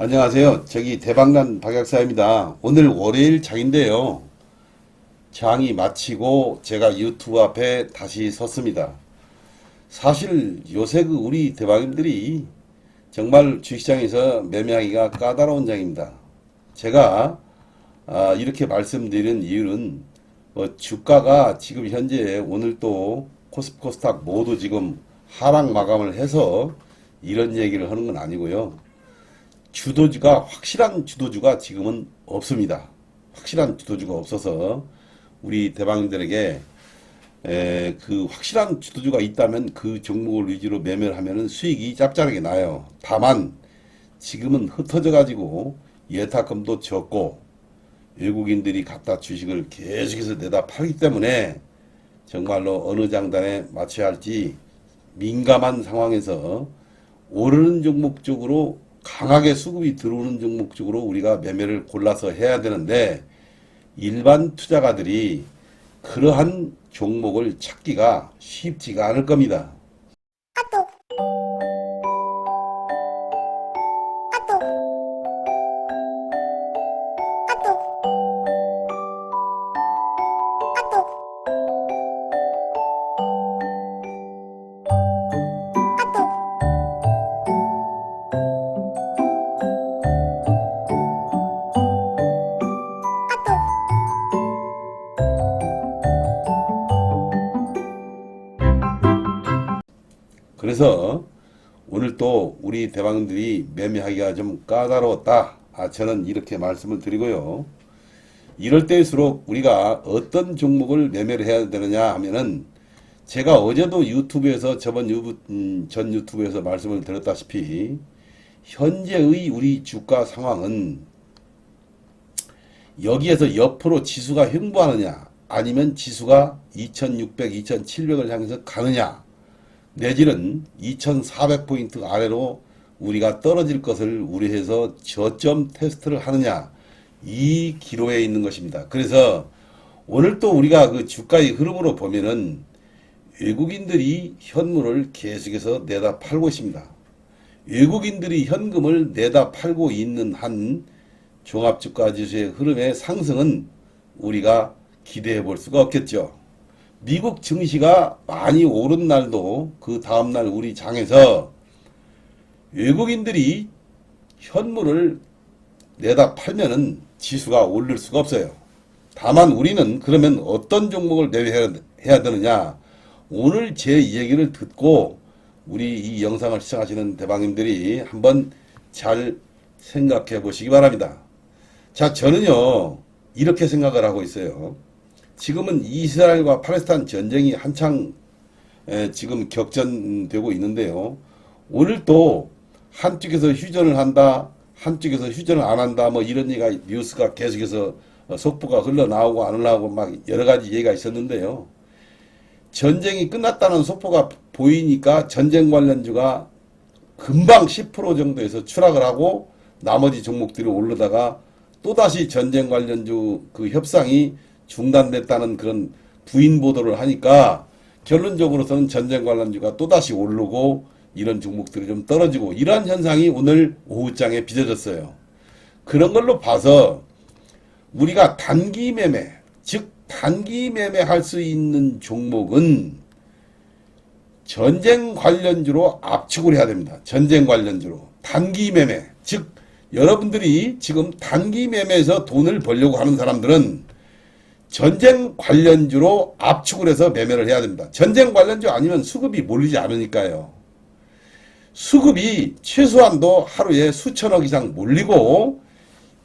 안녕하세요. 저기 대박난 박약사입니다. 오늘 월요일 장인데요. 장이 마치고 제가 유튜브 앞에 다시 섰습니다. 사실 요새 그 우리 대박인들이 정말 주식시장에서 매매하기가 까다로운 장입니다. 제가 아, 이렇게 말씀드리는 이유는 뭐 주가가 지금 현재 오늘 또 코스피 코스닥 모두 지금 하락 마감을 해서 이런 얘기를 하는 건 아니고요. 주도주가 확실한 주도주가 지금은 없습니다. 확실한 주도주가 없어서 우리 대방인들에게 에, 그 확실한 주도주가 있다면 그 종목을 위주로 매매를 하면은 수익이 짭짤하게 나요. 다만 지금은 흩어져 가지고 예탁금도 적고 외국인들이 갖다 주식을 계속해서 내다 팔기 때문에 정말로 어느 장단에 맞춰야 할지 민감한 상황에서 오르는 종목 쪽으로 강하게 수급이 들어오는 종목 쪽으로 우리가 매매를 골라서 해야 되는데 일반 투자가들이 그러한 종목을 찾기가 쉽지가 않을 겁니다. 그래서 오늘 또 우리 대방들이 매매하기가 좀 까다로웠다. 아, 저는 이렇게 말씀을 드리고요. 이럴 때일수록 우리가 어떤 종목을 매매를 해야 되느냐 하면은 제가 어제도 유튜브에서 저번 유, 음, 전 유튜브에서 말씀을 드렸다시피 현재의 우리 주가 상황은 여기에서 옆으로 지수가 횡보하느냐 아니면 지수가 2600, 2700을 향해서 가느냐 내지는 2400포인트 아래로 우리가 떨어질 것을 우려해서 저점 테스트를 하느냐 이 기로에 있는 것입니다. 그래서 오늘 또 우리가 그 주가의 흐름으로 보면은 외국인들이 현물을 계속해서 내다 팔고 있습니다. 외국인들이 현금을 내다 팔고 있는 한 종합주가지수의 흐름의 상승은 우리가 기대해 볼 수가 없겠죠. 미국 증시가 많이 오른 날도 그 다음날 우리 장에서 외국인들이 현물을 내다 팔면은 지수가 오를 수가 없어요. 다만 우리는 그러면 어떤 종목을 매매해야 되느냐? 오늘 제 얘기를 듣고 우리 이 영상을 시청하시는 대방님들이 한번 잘 생각해 보시기 바랍니다. 자, 저는요, 이렇게 생각을 하고 있어요. 지금은 이스라엘과 팔레스타인 전쟁이 한창 에, 지금 격전되고 있는데요. 오늘 또 한쪽에서 휴전을 한다, 한쪽에서 휴전을 안 한다, 뭐 이런 얘기가 뉴스가 계속해서 어, 속보가 흘러나오고 안 흘러나오고 막 여러 가지 얘기가 있었는데요. 전쟁이 끝났다는 속보가 보이니까 전쟁 관련주가 금방 10% 정도에서 추락을 하고 나머지 종목들이 오르다가 또다시 전쟁 관련주 그 협상이 중단됐다는 그런 부인 보도를 하니까 결론적으로서는 전쟁 관련주가 또다시 오르고 이런 종목들이 좀 떨어지고 이러한 현상이 오늘 오후장에 빚어졌어요. 그런 걸로 봐서 우리가 단기 매매, 즉 단기 매매할 수 있는 종목은 전쟁 관련주로 압축을 해야 됩니다. 전쟁 관련주로. 단기 매매. 즉, 여러분들이 지금 단기 매매에서 돈을 벌려고 하는 사람들은 전쟁 관련주로 압축을 해서 매매를 해야 됩니다. 전쟁 관련주 아니면 수급이 몰리지 않으니까요. 수급이 최소한도 하루에 수천억 이상 몰리고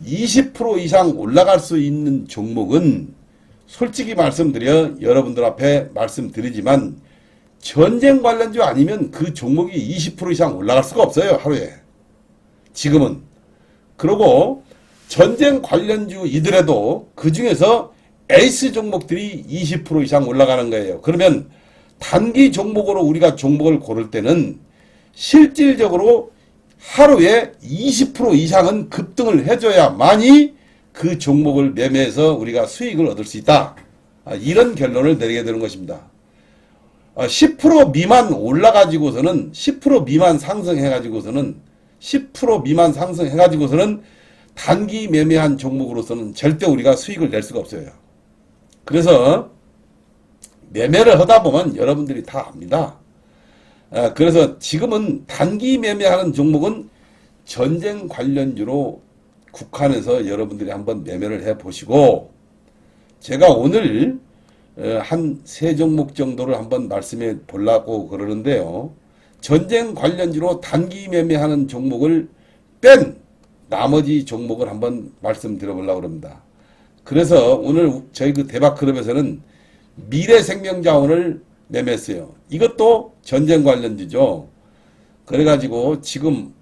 20% 이상 올라갈 수 있는 종목은 솔직히 말씀드려 여러분들 앞에 말씀드리지만 전쟁 관련주 아니면 그 종목이 20% 이상 올라갈 수가 없어요 하루에 지금은 그리고 전쟁 관련주 이더라도 그 중에서 에이스 종목들이 20% 이상 올라가는 거예요 그러면 단기 종목으로 우리가 종목을 고를 때는 실질적으로 하루에 20% 이상은 급등을 해줘야만이 그 종목을 매매해서 우리가 수익을 얻을 수 있다. 아, 이런 결론을 내리게 되는 것입니다. 10% 미만 올라가지고서는 10% 미만 상승해가지고서는 10% 미만 상승해가지고서는 단기 매매한 종목으로서는 절대 우리가 수익을 낼 수가 없어요. 그래서 매매를 하다 보면 여러분들이 다 압니다. 아, 그래서 지금은 단기 매매하는 종목은 전쟁 관련주로 국한해서 여러분들이 한번 매매를 해 보시고 제가 오늘 어, 한세 종목 정도를 한번 말씀해 보려고 그러는데요. 전쟁 관련주로 단기 매매하는 종목을 뺀 나머지 종목을 한번 말씀드려 보려고 합니다. 그래서 오늘 저희 그 대박클럽에서는 미래 생명자원을 매매했어요. 이것도 전쟁 관련주죠. 그래가지고 지금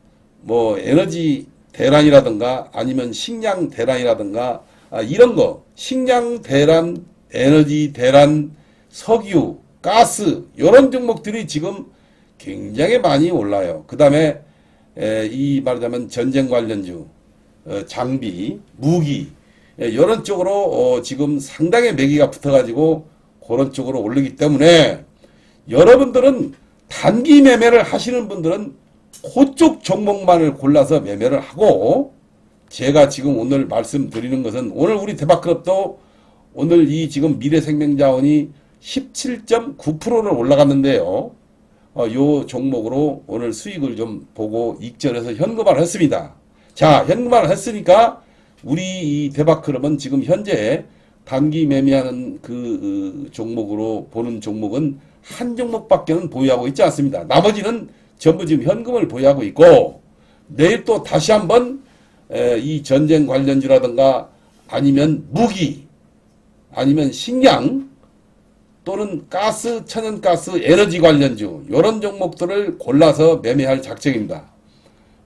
뭐 에너지 대란이라든가 아니면 식량 대란이라든가 아, 이런 거 식량 대란, 에너지 대란, 석유, 가스 이런 종목들이 지금 굉장히 많이 올라요. 그 다음에 이 말하자면 전쟁 관련주, 어, 장비, 무기 이런 쪽으로 어, 지금 상당히 매기가 붙어가지고 그런 쪽으로 오르기 때문에 여러분들은 단기 매매를 하시는 분들은 그쪽 종목만을 골라서 매매를 하고 제가 지금 오늘 말씀드리는 것은 오늘 우리 대박클럽도 오늘 이 지금 미래생명자원이 17.9%를 올라갔는데요. 어, 요 종목으로 오늘 수익을 좀 보고 익절해서 현금화를 했습니다. 자, 현금화를 했으니까 우리 이 대박클럽은 지금 현재 단기 매매하는 그 어, 종목으로 보는 종목은 한 종목밖에는 보유하고 있지 않습니다. 나머지는 전부 지금 현금을 보유하고 있고 내일 또 다시 한번 에, 이 전쟁 관련주라든가 아니면 무기 아니면 식량 또는 가스, 천연가스, 에너지 관련주 이런 종목들을 골라서 매매할 작정입니다.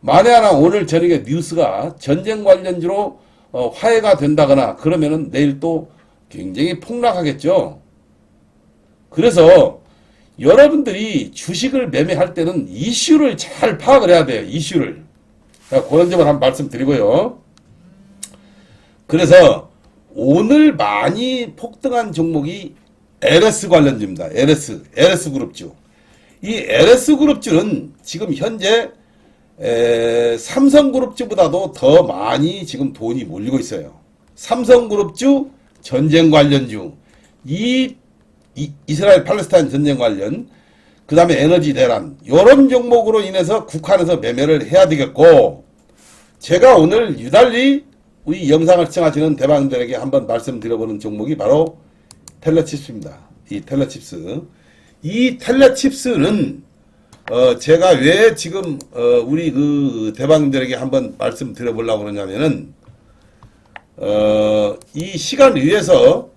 만에 하나 오늘 저녁에 뉴스가 전쟁 관련주로 어, 화해가 된다거나 그러면은 내일 또 굉장히 폭락하겠죠. 그래서 여러분들이 주식을 매매할 때는 이슈를 잘 파악을 해야 돼요. 이슈를. 자, 그런 점을 한번 말씀드리고요. 그래서 오늘 많이 폭등한 종목이 LS 관련주입니다. LS, LS 그룹주. 이 LS 그룹주는 지금 현재 에, 삼성그룹주보다도 더 많이 지금 돈이 몰리고 있어요. 삼성그룹주 전쟁 관련주, 이, 이 이스라엘 팔레스타인 전쟁 관련, 그 다음에 에너지 대란 이런 종목으로 인해서 국한에서 매매를 해야 되겠고 제가 오늘 유달리 우리 영상을 시청하시는 대방들에게 한번 말씀드려보는 종목이 바로 텔레칩스입니다. 이 텔레칩스. 이 텔레칩스는 어 제가 왜 지금 어 우리 그 대방들에게 한번 말씀드려보려고 그러냐면은 어 이 시간 위에서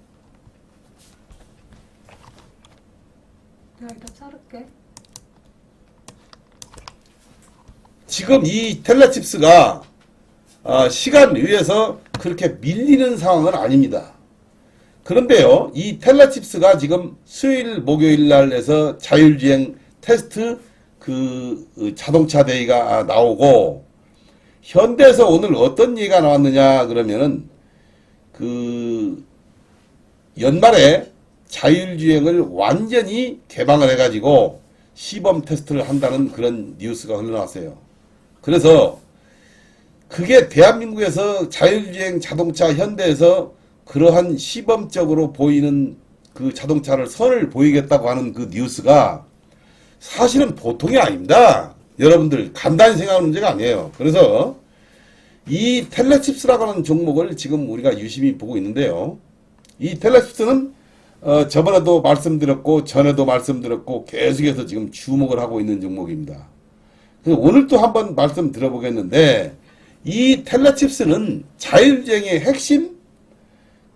자를게. 지금 이 텔레칩스가 아, 시간 위에서 그렇게 밀리는 상황은 아닙니다. 그런데요, 이 텔레칩스가 지금 수요일, 목요일 날에서 자율주행 테스트 그 어, 자동차 대회가 나오고 현대에서 오늘 어떤 얘기가 나왔느냐 그러면은 그 연말에 자율주행을 완전히 개방을 해가지고 시범 테스트를 한다는 그런 뉴스가 흘러나왔어요. 그래서 그게 대한민국에서 자율주행 자동차 현대에서 그러한 시범적으로 보이는 그 자동차를 선을 보이겠다고 하는 그 뉴스가 사실은 보통이 아닙니다. 여러분들 간단히 생각하는 문제가 아니에요. 그래서 이 텔레칩스라고 하는 종목을 지금 우리가 유심히 보고 있는데요. 이 텔레칩스는 어, 저번에도 말씀드렸고 전에도 말씀드렸고 계속해서 지금 주목을 하고 있는 종목입니다. 그래서 오늘 또 한번 말씀 드려보겠는데 이 텔레칩스는 자율주행의 핵심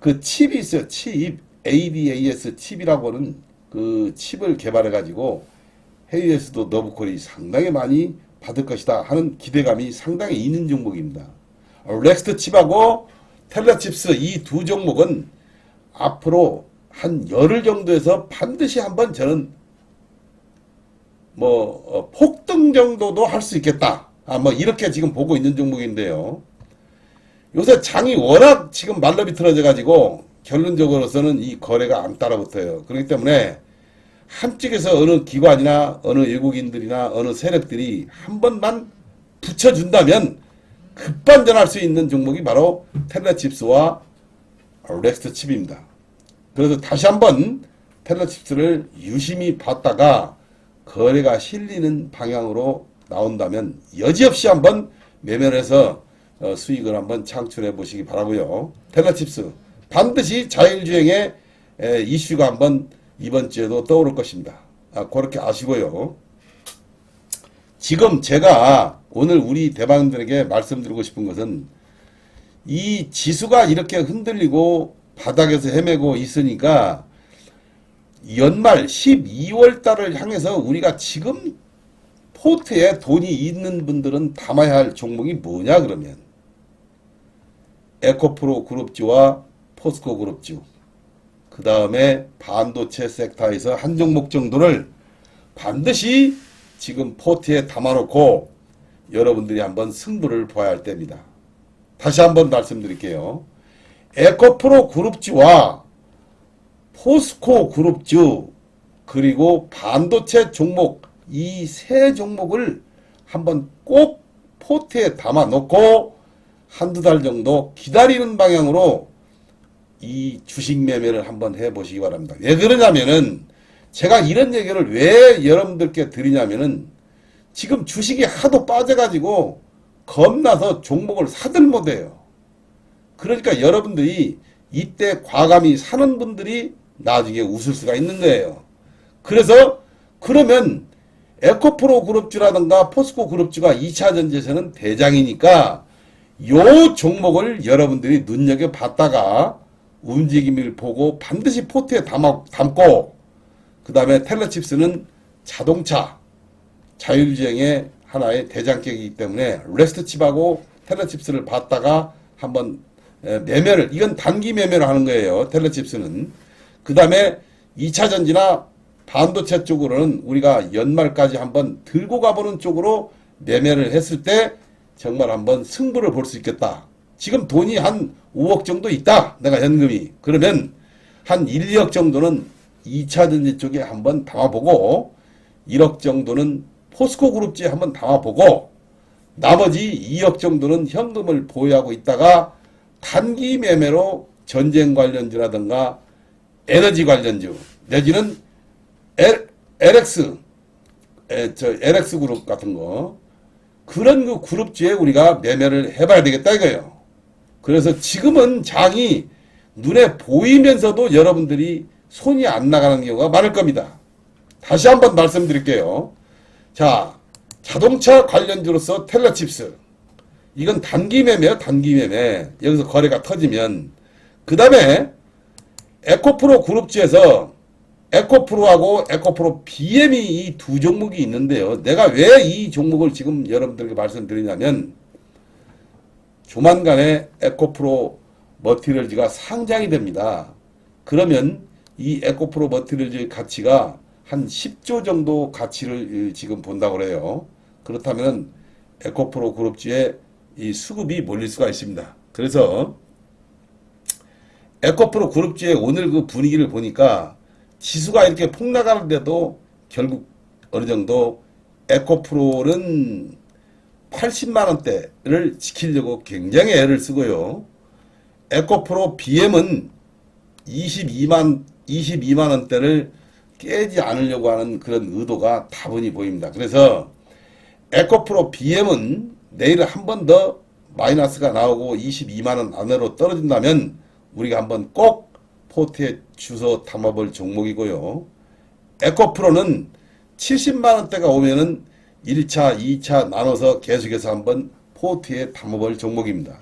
그 칩이 있어요. 칩 ADAS 칩이라고 하는 그 칩을 개발해 가지고 해외에서도 너브콜이 상당히 많이 받을 것이다 하는 기대감이 상당히 있는 종목입니다. 렉스트 칩하고 텔레칩스 이 두 종목은 앞으로 한 열흘 정도에서 반드시 한번 저는 뭐 어, 폭등 정도도 할 수 있겠다. 아, 뭐 이렇게 지금 보고 있는 종목인데요. 요새 장이 워낙 지금 말러비 틀어져 가지고 결론적으로서는 이 거래가 안 따라붙어요. 그렇기 때문에 한쪽에서 어느 기관이나 어느 외국인들이나 어느 세력들이 한 번만 붙여준다면 급반전할 수 있는 종목이 바로 텔레칩스와 렉스트 칩입니다. 그래서 다시 한번 텔레칩스를 유심히 봤다가 거래가 실리는 방향으로 나온다면 여지없이 한번 매매해서 어, 수익을 한번 창출해 보시기 바라고요. 텔레칩스 반드시 자율주행의 에, 이슈가 한번 이번 주에도 떠오를 것입니다. 아, 그렇게 아시고요. 지금 제가 오늘 우리 대방들에게 말씀드리고 싶은 것은 이 지수가 이렇게 흔들리고 바닥에서 헤매고 있으니까 연말 12월 달을 향해서 우리가 지금 포트에 돈이 있는 분들은 담아야 할 종목이 뭐냐 그러면 에코프로 그룹주와 포스코 그룹주 그 다음에 반도체 섹터에서 한 종목 정도를 반드시 지금 포트에 담아놓고 여러분들이 한번 승부를 보아야 할 때입니다. 다시 한번 말씀드릴게요. 에코프로 그룹주와 포스코 그룹주 그리고 반도체 종목 이 세 종목을 한번 꼭 포트에 담아 놓고 한두 달 정도 기다리는 방향으로 이 주식 매매를 한번 해 보시기 바랍니다. 왜 그러냐면은 제가 이런 얘기를 왜 여러분들께 드리냐면은 지금 주식이 하도 빠져가지고 겁나서 종목을 사들 못해요. 그러니까 여러분들이 이때 과감히 사는 분들이 나중에 웃을 수가 있는 거예요. 그래서 그러면 에코프로 그룹주라든가 포스코 그룹주가 2차 전지에서는 대장이니까 요 종목을 여러분들이 눈여겨 봤다가 움직임을 보고 반드시 포트에 담아, 담고 그 다음에 텔레칩스는 자동차 자율주행의 하나의 대장격이기 때문에 레스트 칩하고 텔레칩스를 봤다가 한번 에, 매매를 이건 단기 매매를 하는 거예요. 텔레칩스는 그 다음에 2차 전지나 반도체 쪽으로는 우리가 연말까지 한번 들고 가보는 쪽으로 매매를 했을 때 정말 한번 승부를 볼 수 있겠다. 지금 돈이 한 5억 정도 있다. 내가 현금이. 그러면 한 1, 2억 정도는 2차 전지 쪽에 한번 담아보고 1억 정도는 포스코 그룹지에 한번 담아보고 나머지 2억 정도는 현금을 보유하고 있다가 단기 매매로 전쟁 관련주라든가 에너지 관련주 내지는 LX 에, 저 LX 그룹 같은 거 그런 그 그룹주에 우리가 매매를 해봐야 되겠다 이거예요. 그래서 지금은 장이 눈에 보이면서도 여러분들이 손이 안 나가는 경우가 많을 겁니다. 다시 한번 말씀드릴게요. 자, 자동차 관련주로서 텔레칩스. 이건 단기 매매요, 단기 매매. 여기서 거래가 터지면. 그 다음에 에코프로 그룹주에서 에코프로하고 에코프로 BM이 이 두 종목이 있는데요. 내가 왜 이 종목을 지금 여러분들에게 말씀드리냐면 조만간에 에코프로 머티리얼즈가 상장이 됩니다. 그러면 이 에코프로 머티리얼즈의 가치가 한 10조 정도 가치를 지금 본다고 그래요. 그렇다면 에코프로 그룹주에 이 수급이 몰릴 수가 있습니다. 그래서 에코프로 그룹주의 오늘 그 분위기를 보니까 지수가 이렇게 폭락하는데도 결국 어느 정도 에코프로는 80만 원대를 지키려고 굉장히 애를 쓰고요. 에코프로 BM은 22만 22만 원대를 깨지 않으려고 하는 그런 의도가 다분히 보입니다. 그래서 에코프로 BM은 내일 한 번 더 마이너스가 나오고 22만 원 안으로 떨어진다면 우리가 한번 꼭 포트에 주소 담아볼 종목이고요. 에코프로는 70만 원대가 오면은 1차, 2차 나눠서 계속해서 한번 포트에 담아볼 종목입니다.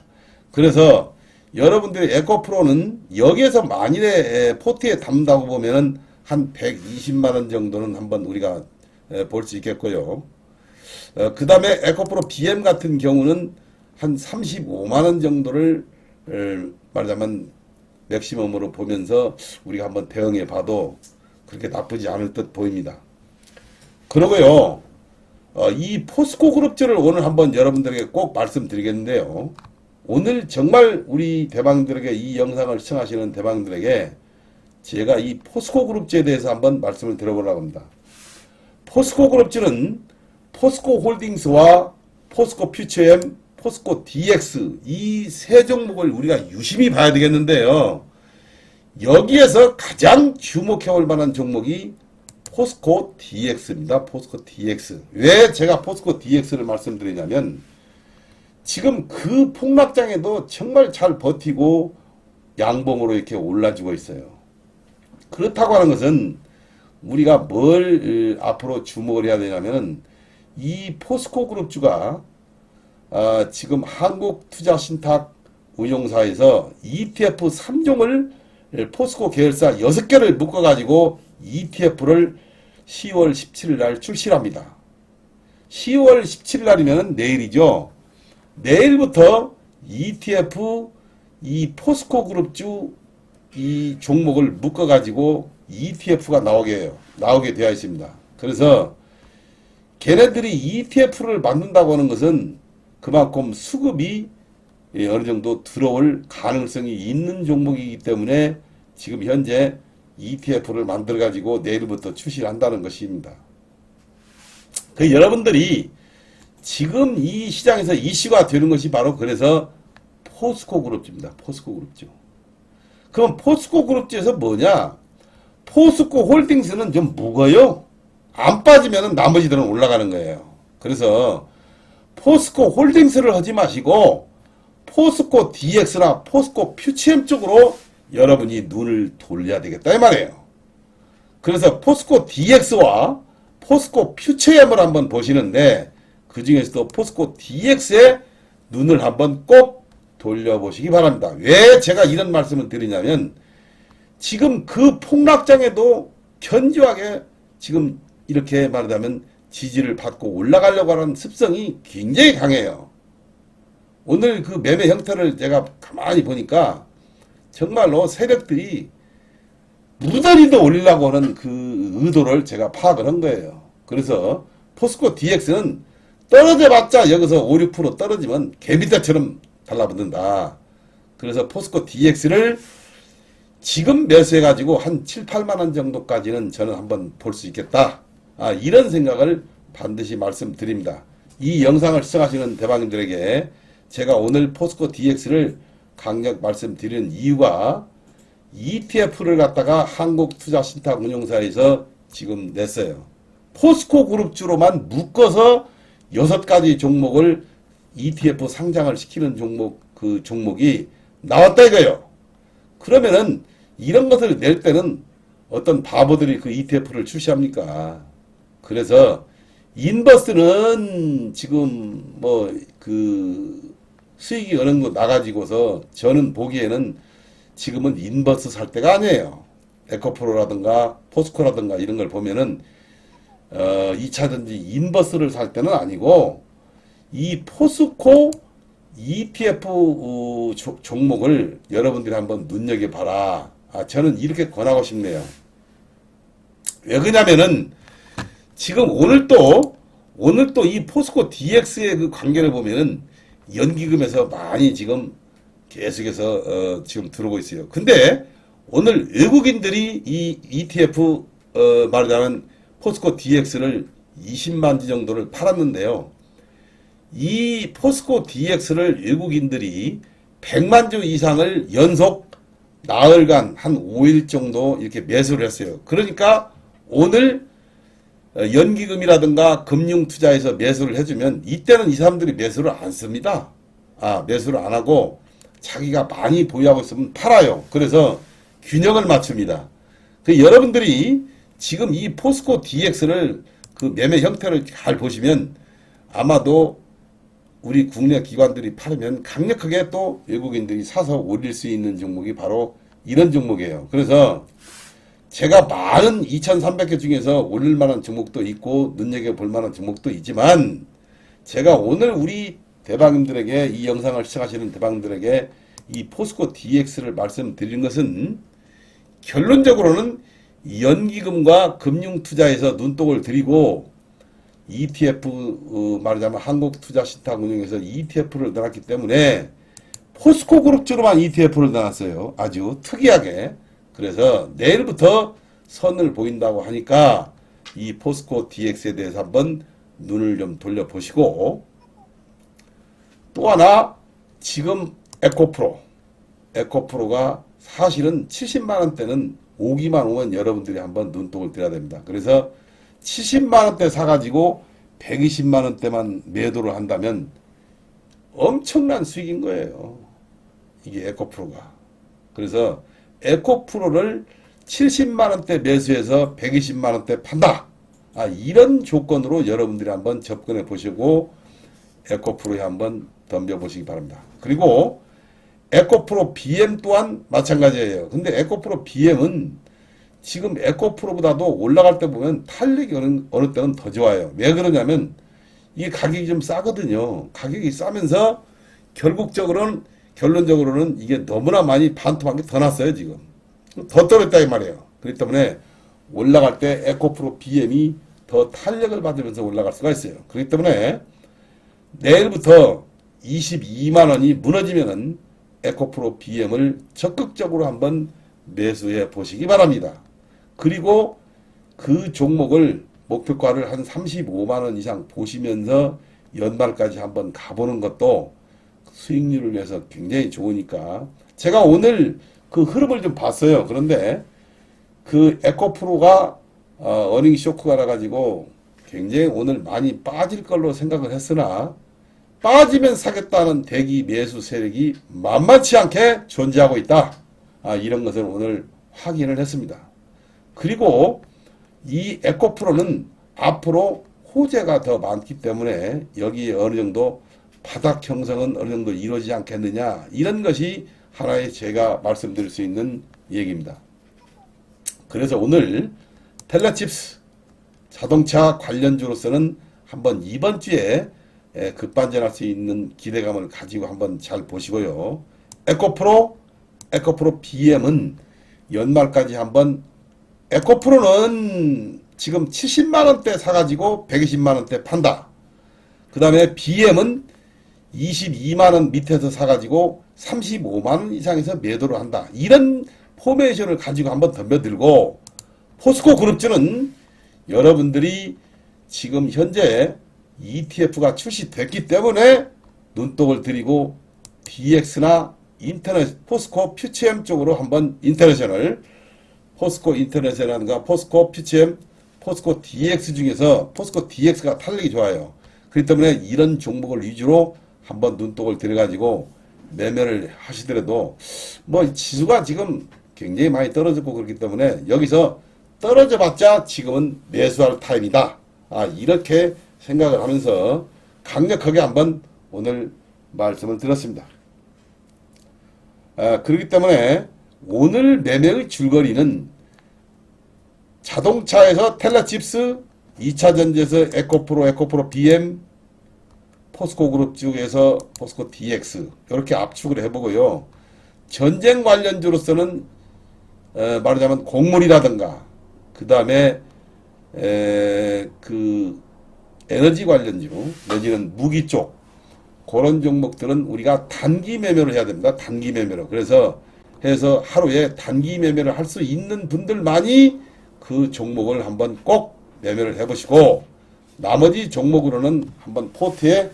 그래서 여러분들이 에코프로는 여기에서 만일에 포트에 담다고 보면은 한 120만 원 정도는 한번 우리가 볼 수 있겠고요. 어, 그 다음에 에코프로 BM 같은 경우는 한 35만 원 정도를 어, 말하자면 맥시멈으로 보면서 우리가 한번 대응해 봐도 그렇게 나쁘지 않을 듯 보입니다. 그러고요, 어, 이 포스코 그룹주를 오늘 한번 여러분들에게 꼭 말씀드리겠는데요. 오늘 정말 우리 대방들에게 이 영상을 시청하시는 대방들에게 제가 이 포스코 그룹주에 대해서 한번 말씀을 드려보려고 합니다. 포스코 그룹주는 포스코 홀딩스와 포스코 퓨처엠, 포스코 DX 이 세 종목을 우리가 유심히 봐야 되겠는데요. 여기에서 가장 주목해 볼 만한 종목이 포스코 DX입니다. 포스코 DX. 왜 제가 포스코 DX를 말씀드리냐면 지금 그 폭락장에도 정말 잘 버티고 양봉으로 이렇게 올라주고 있어요. 그렇다고 하는 것은 우리가 뭘 어, 앞으로 주목을 해야 되냐면은 이 포스코 그룹주가 아, 지금 한국투자신탁 운용사에서 ETF 3종을 포스코 계열사 6개를 묶어가지고 ETF를 10월 17일 날 출시합니다. 10월 17일 날이면 내일이죠. 내일부터 ETF 이 포스코 그룹주 이 종목을 묶어 가지고 ETF가 나오게 해요. 나오게 되어 있습니다. 그래서 걔네들이 ETF를 만든다고 하는 것은 그만큼 수급이 예, 어느 정도 들어올 가능성이 있는 종목이기 때문에 지금 현재 ETF를 만들어 가지고 내일부터 출시를 한다는 것입니다. 그 여러분들이 지금 이 시장에서 이슈가 되는 것이 바로 그래서 포스코 그룹주입니다. 포스코 그룹주. 그럼 포스코 그룹주에서 뭐냐? 포스코 홀딩스는 좀 묵어요. 안 빠지면 나머지들은 올라가는 거예요. 그래서 포스코 홀딩스를 하지 마시고 포스코 DX나 포스코 퓨치엠 쪽으로 여러분이 눈을 돌려야 되겠다 이 말이에요. 그래서 포스코 DX와 포스코 퓨처엠을 한번 보시는데 그 중에서도 포스코 DX에 눈을 한번 꼭 돌려보시기 바랍니다. 왜 제가 이런 말씀을 드리냐면 지금 그 폭락장에도 견고하게 지금 이렇게 말하자면 지지를 받고 올라가려고 하는 습성이 굉장히 강해요. 오늘 그 매매 형태를 제가 가만히 보니까 정말로 세력들이 무더리도 올리려고 하는 그 의도를 제가 파악을 한 거예요. 그래서 포스코 DX는 떨어져 봤자 여기서 5, 6% 떨어지면 개미떼처럼 달라붙는다. 그래서 포스코 DX를 지금 매수해가지고 한 7, 8만 원 정도까지는 저는 한번 볼 수 있겠다. 아, 이런 생각을 반드시 말씀드립니다. 이 영상을 시청하시는 대방님들에게 제가 오늘 포스코 DX를 강력 말씀드리는 이유가 ETF를 갖다가 한국투자신탁운용사에서 지금 냈어요. 포스코 그룹주로만 묶어서 여섯 가지 종목을 ETF 상장을 시키는 종목 그 종목이 나왔다 이거예요. 그러면은 이런 것을 낼 때는 어떤 바보들이 그 ETF를 출시합니까? 그래서 인버스는 지금 뭐 그 수익이 어느 정도 나가지고서 저는 보기에는 지금은 인버스 살 때가 아니에요. 에코프로라든가 포스코라든가 이런 걸 보면은 어 2차든지 인버스를 살 때는 아니고 이 포스코 ETF 어, 조- 종목을 여러분들이 한번 눈여겨봐라. 아, 저는 이렇게 권하고 싶네요. 왜 그러냐면은 지금 오늘 또 오늘 또 이 포스코 DX의 그 관계를 보면은 연기금에서 많이 지금 계속해서 어, 지금 들어오고 있어요. 근데 오늘 외국인들이 이 ETF 어, 말하자면 포스코 DX를 20만 지 정도를 팔았는데요. 이 포스코 DX를 외국인들이 100만 주 이상을 연속 나흘간 한 5일 정도 이렇게 매수를 했어요. 그러니까 오늘 어, 연기금이라든가 금융 투자에서 매수를 해주면 이때는 이 사람들이 매수를 안 씁니다. 아, 매수를 안 하고 자기가 많이 보유하고 있으면 팔아요. 그래서 균형을 맞춥니다. 그 여러분들이 지금 이 포스코 DX를 그 매매 형태를 잘 보시면 아마도 우리 국내 기관들이 팔으면 강력하게 또 외국인들이 사서 올릴 수 있는 종목이 바로 이런 종목이에요. 그래서 제가 많은 2,300개 중에서 올릴 만한 종목도 있고 눈여겨 볼 만한 종목도 있지만 제가 오늘 우리 대방님들에게 이 영상을 시청하시는 대방들에게 이 포스코 DX를 말씀드린 것은 결론적으로는 연기금과 금융투자에서 눈독을 들이고 ETF 어, 말하자면 한국투자신탁운용에서 ETF를 넣었기 때문에 포스코 그룹주로만 ETF를 넣었어요. 아주 특이하게. 그래서 내일부터 선을 보인다고 하니까 이 포스코 DX에 대해서 한번 눈을 좀 돌려보시고 또 하나 지금 에코프로 에코프로가 사실은 70만 원대는 오기만 오면 여러분들이 한번 눈독을 들여야 됩니다. 그래서 70만 원대 사가지고 120만 원대만 매도를 한다면 엄청난 수익인 거예요. 이게 에코프로가. 그래서 에코프로를 70만 원대 매수해서 120만 원대 판다. 아, 이런 조건으로 여러분들이 한번 접근해 보시고 에코프로에 한번 덤벼 보시기 바랍니다. 그리고 에코프로 BM 또한 마찬가지예요. 근데 에코프로 BM은 지금 에코프로보다도 올라갈 때 보면 탄력이 어느, 어느 때는 더 좋아요. 왜 그러냐면 이게 가격이 좀 싸거든요. 가격이 싸면서 결국적으로는 결론적으로는 이게 너무나 많이 반토막이 더 났어요 지금. 더 떨어졌다 이 말이에요. 그렇기 때문에 올라갈 때 에코프로 BM이 더 탄력을 받으면서 올라갈 수가 있어요. 그렇기 때문에 내일부터 22만 원이 무너지면은 에코프로 BM을 적극적으로 한번 매수해 보시기 바랍니다. 그리고 그 종목을 목표가를 한 35만 원 이상 보시면서 연말까지 한번 가보는 것도 수익률을 위해서 굉장히 좋으니까 제가 오늘 그 흐름을 좀 봤어요. 그런데 그 에코프로가 어, 어닝 쇼크가 나가지고 굉장히 오늘 많이 빠질 걸로 생각을 했으나 빠지면 사겠다는 대기 매수 세력이 만만치 않게 존재하고 있다. 아, 이런 것을 오늘 확인을 했습니다. 그리고 이 에코프로는 앞으로 호재가 더 많기 때문에 여기에 어느 정도 바닥 형성은 어느 정도 이루어지지 않겠느냐 이런 것이 하나의 제가 말씀드릴 수 있는 얘기입니다. 그래서 오늘 텔레칩스 자동차 관련주로서는 한번 이번 주에 에, 급반전할 수 있는 기대감을 가지고 한번 잘 보시고요. 에코프로, 에코프로 BM은 연말까지 한번 에코프로는 지금 70만 원대 사가지고 120만 원대 판다. 그 다음에 BM은 22만 원 밑에서 사가지고 35만 원 이상에서 매도를 한다. 이런 포메이션을 가지고 한번 덤벼들고 포스코 그룹주는 여러분들이 지금 현재 ETF가 출시됐기 때문에 눈독을 들이고 DX나 인터넷 포스코 퓨치엠 쪽으로 한번 인터내셔널 포스코 인터내셔널과 포스코 퓨치엠 포스코 DX 중에서 포스코 DX가 탄력이 좋아요. 그렇기 때문에 이런 종목을 위주로 한번 눈독을 들여가지고 매매를 하시더라도 뭐 지수가 지금 굉장히 많이 떨어졌고 그렇기 때문에 여기서 떨어져 봤자 지금은 매수할 타임이다. 아, 이렇게 생각을 하면서 강력하게 한번 오늘 말씀을 드렸습니다. 아, 그렇기 때문에 오늘 매매의 줄거리는 자동차에서 텔라칩스, 2차 전지에서 에코프로, 에코프로 BM, 포스코 그룹 쪽에서 포스코 DX 이렇게 압축을 해보고요. 전쟁 관련주로서는 에, 말하자면 곡물이라든가 그 다음에 그 에너지 관련주 내지는 무기 쪽 그런 종목들은 우리가 단기 매매를 해야 됩니다. 단기 매매로. 그래서 해서 하루에 단기 매매를 할 수 있는 분들만이 그 종목을 한번 꼭 매매를 해보시고 나머지 종목으로는 한번 포트에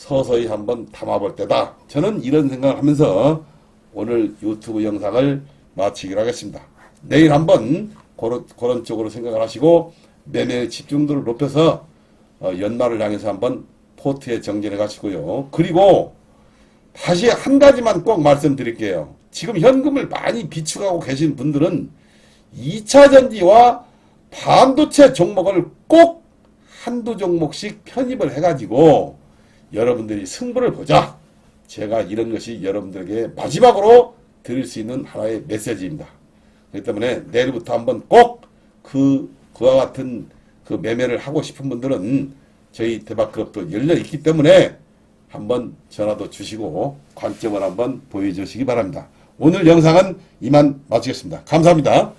서서히 한번 담아볼 때다. 저는 이런 생각을 하면서 오늘 유튜브 영상을 마치기로 하겠습니다. 내일 한번 그런, 그런 쪽으로 생각을 하시고 매매 집중도를 높여서 어, 연말을 향해서 한번 포트에 정진해 가시고요. 그리고 다시 한 가지만 꼭 말씀드릴게요. 지금 현금을 많이 비축하고 계신 분들은 2차 전지와 반도체 종목을 꼭 한두 종목씩 편입을 해가지고 여러분들이 승부를 보자. 제가 이런 것이 여러분들에게 마지막으로 드릴 수 있는 하나의 메시지입니다. 그렇기 때문에 내일부터 한번 꼭 그, 그와 같은 그 매매를 하고 싶은 분들은 저희 대박클럽도 열려 있기 때문에 한번 전화도 주시고 관점을 한번 보여주시기 바랍니다. 오늘 영상은 이만 마치겠습니다. 감사합니다.